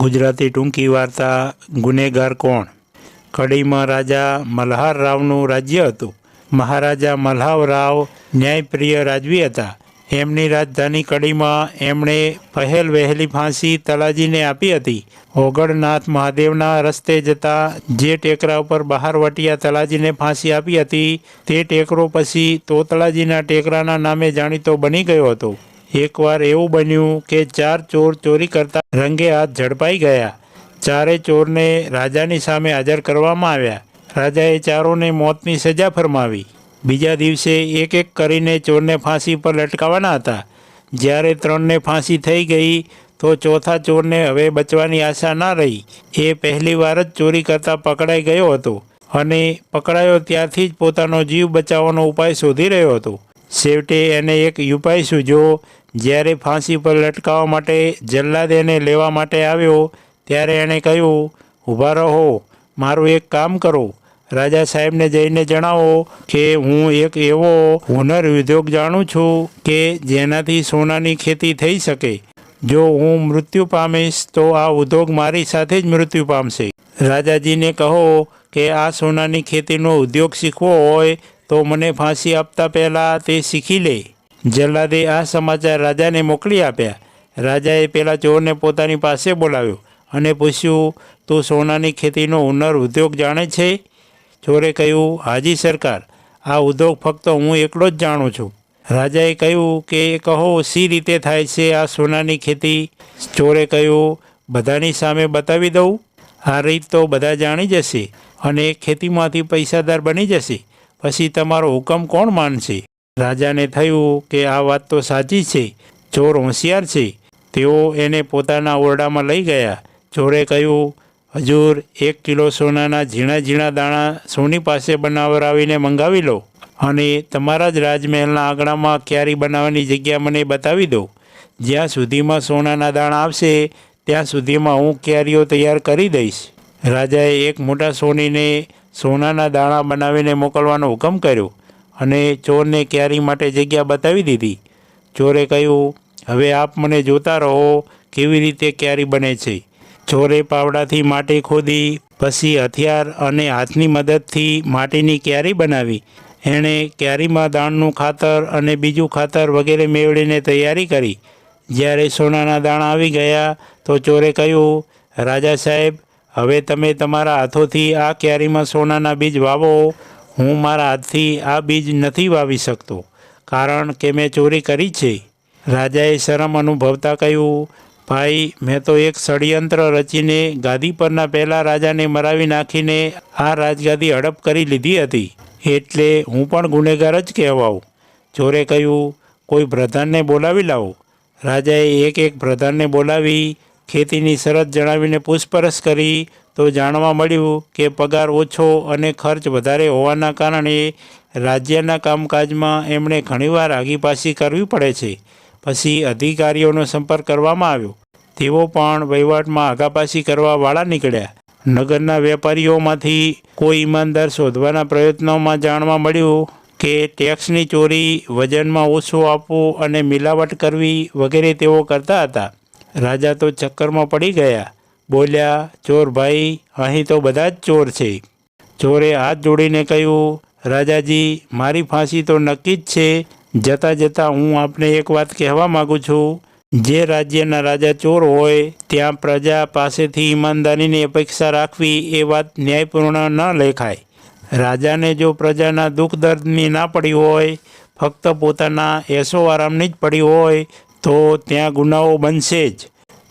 ગુજરાતી ટૂંકી વાર્તા, ગુનેગાર કોણ? કડીમાં રાજા મલ્હાર રાવનું રાજ્ય હતું. મહારાજા મલ્હાવ રાવ ન્યાયપ્રિય રાજવી હતા. એમની રાજધાની કડીમાં એમણે પહેલ વહેલી ફાંસી તલાજીને આપી હતી. ઓગળનાથ મહાદેવના રસ્તે જતા જે ટેકરા ઉપર બહારવટિયા તલાજીને ફાંસી આપી હતી, તે ટેકરો પછી તોતલાજીના ટેકરાના નામે જાણીતો બની ગયો હતો. એકવાર એવું બન્યું કે ચાર ચોર ચોરી કરતા રંગે હાથ ઝડપાઈ ગયા. ચારે ચોરને રાજાની સામે હાજર કરવામાં આવ્યા. રાજાએ ચારોને મોતની સજા ફરમાવી. બીજા દિવસે એક એક કરીને ચોરને ફાંસી પર લટકાવવાના હતા. જ્યારે ત્રણને ફાંસી થઈ ગઈ, તો ચોથા ચોરને હવે બચવાની આશા ના રહી. એ પહેલીવાર જ ચોરી કરતા પકડાઈ ગયો હતો અને પકડાયો ત્યારથી જ પોતાનો જીવ બચાવવાનો ઉપાય શોધી રહ્યો હતો. છેવટે એને એક ઉપાય સૂઝ્યો જ્યારે ફાંસી પર લટકાવવા માટે જલ્લાદ એને લેવા માટે આવ્યો, ત્યારે એણે કહ્યું ઊભા રહો, મારું એક કામ કરો. રાજા સાહેબને જઈને જણાવો કે હું એક એવો હુનર ઉદ્યોગ જાણું છું કે જેનાથી સોનાની ખેતી થઈ શકે. જો હું મૃત્યુ પામીશ, તો આ ઉદ્યોગ મારી સાથે જ મૃત્યુ પામશે. રાજાજીને કહો કે, આ સોનાની ખેતીનો ઉદ્યોગ શીખવો હોય, તો મને ફાંસી આપતા પહેલાં તે શીખી લે. જલ્લાદે આ સમાચાર રાજાને મોકલી આપ્યા. રાજાએ પેલા ચોરને પોતાની પાસે બોલાવ્યો અને પૂછ્યું, તું સોનાની ખેતીનો હુનર ઉદ્યોગ જાણે છે? ચોરે કહ્યું, હાજી સરકાર, આ ઉદ્યોગ ફક્ત હું એકલો જ જાણું છું. રાજાએ કહ્યું કે, કહો સી રીતે થાય છે આ સોનાની ખેતી? ચોરે કહ્યું, બધાની સામે બતાવી દઉં. આ રીત તો બધા જાણી જશે અને ખેતીમાંથી પૈસાદાર બની જશે. પછી તમારો હુકમ કોણ માનશે? રાજાને થયું કે આ વાત તો સાચી છે. ચોર હોશિયાર છે. તેઓ એને પોતાના ઓરડામાં લઈ ગયા. ચોરે કહ્યું, હજુર એક કિલો સોનાના ઝીણા ઝીણા દાણા સોની પાસે બનાવરાવીને મંગાવી લો અને તમારા જ રાજમહેલના આંગણામાં ક્યારી બનાવવાની જગ્યા મને બતાવી દો. જ્યાં સુધીમાં સોનાના દાણા આવશે, ત્યાં સુધીમાં હું ક્યારીઓ તૈયાર કરી દઈશ. રાજાએ એક મોટા સોનીને સોનાના દાણા બનાવીને મોકલવાનો હુકમ કર્યો. અને ચોરને ક્યારી માટે જગ્યા બતાવી દીધી. ચોરે કહ્યું, હવે આપ મને જોતા રહો કેવી રીતે ક્યારી બને છે. ચોરે પાવડાથી માટી ખોદી, પછી હથિયાર અને હાથની મદદથી માટીની ક્યારી બનાવી. એણે ક્યારીમાં દાણનું ખાતર અને બીજું ખાતર વગેરે મેળવીને તૈયારી કરી. જ્યારે સોનાના દાણા આવી ગયા, તો ચોરે કહ્યું, રાજા સાહેબ, હવે તમે તમારા હાથોથી આ ક્યારીમાં સોનાના બીજ વાવો હું મારા હાથથી આ બીજ નથી વાવી શકતો, કારણ કે મેં ચોરી કરી છે. રાજાએ શરમ અનુભવતા કહ્યું, ભાઈ, મેં તો એક ષડયંત્ર રચીને ગાદી પરના પહેલા રાજાને મરાવી નાખીને આ રાજગાદી હડપ કરી લીધી હતી. એટલે હું પણ ગુનેગાર જ કહેવાઉં. ચોરે કહ્યું, કોઈ પ્રધાનને બોલાવી લાવો. રાજાએ એક એક પ્રધાનને બોલાવી ખેતીની શરત જણાવીને પૂછપરછ કરી તો જાણવા મળ્યું કે પગાર ઓછો અને ખર્ચ વધારે હોવાના કારણે રાજ્યના કામકાજમાં એમણે ઘણીવાર આગીપાછી કરવી પડે છે. પછી અધિકારીઓનો સંપર્ક કરવામાં આવ્યો. તેઓ પણ વહીવટમાં આગાપાછી કરવાવાળા નીકળ્યા. નગરના વેપારીઓમાંથી કોઈ ઈમાનદાર શોધવાના પ્રયત્નોમાં જાણવા મળ્યું કે ટેક્સની ચોરી, વજનમાં ઓછું આપવું અને મિલાવટ કરવી વગેરે તેઓ કરતા હતા. રાજા તો ચક્કરમાં પડી ગયા. બોલ્યા, ચોર ભાઈ, અહીં તો બધા જ ચોર છે. ચોરે હાથ જોડીને કહ્યું, રાજાજી, મારી ફાંસી તો નક્કી જ છે. જતાં જતાં હું આપને એક વાત કહેવા માગું છું. જે રાજ્યના રાજા ચોર હોય, ત્યાં પ્રજા પાસેથી ઈમાનદારીની અપેક્ષા રાખવી એ વાત ન્યાયપૂર્ણ ન લેખાય. રાજાને જો પ્રજાના દુઃખ દર્દની ના પડી હોય, ફક્ત પોતાના એસો આરામની જ પડી હોય તો ત્યાં ગુનાઓ બનશે જ.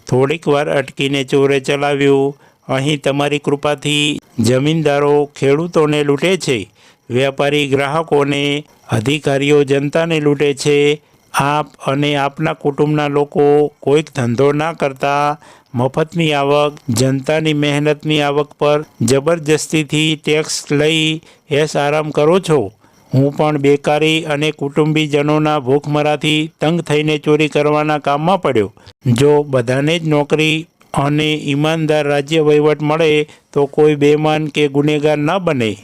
થોડીક વાર અટકીને ચોરે ચલાવ્યું. અહીં તમારી કૃપાથી જમીનદારો ખેડૂતોને લૂંટે છે. વેપારી ગ્રાહકોને, અધિકારીઓ જનતાને લૂંટે છે. આપ અને આપના કુટુંબના લોકો કોઈક ધંધો ના કરતા મફતની આવક, જનતાની મહેનતની આવક પર જબરજસ્તીથી ટેક્સ લઈ એસ આરામ કરો છો. હું પણ બેકારી અને કુટુંબીજનોના ભૂખમરાથી તંગ થઈને ચોરી કરવાના કામમાં પડ્યો. જો બધાને જ નોકરી અને ઈમાનદાર રાજ્ય વહીવટ મળે, તો કોઈ બેમાન કે ગુનેગાર ન બને.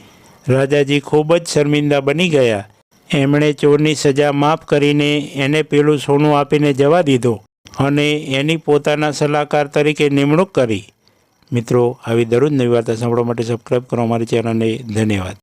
રાજાજી ખૂબ જ શર્મિંદા બની ગયા. એમણે ચોરની સજા માફ કરીને એને પેલું સોનું આપીને જવા દીધો અને એની પોતાના સલાહકાર તરીકે નિમણૂક કરી. મિત્રો, આવી દરરોજ નવી વાર્તા સાંભળવા માટે સબસ્ક્રાઈબ કરો અમારી ચેનલને ધન્યવાદ.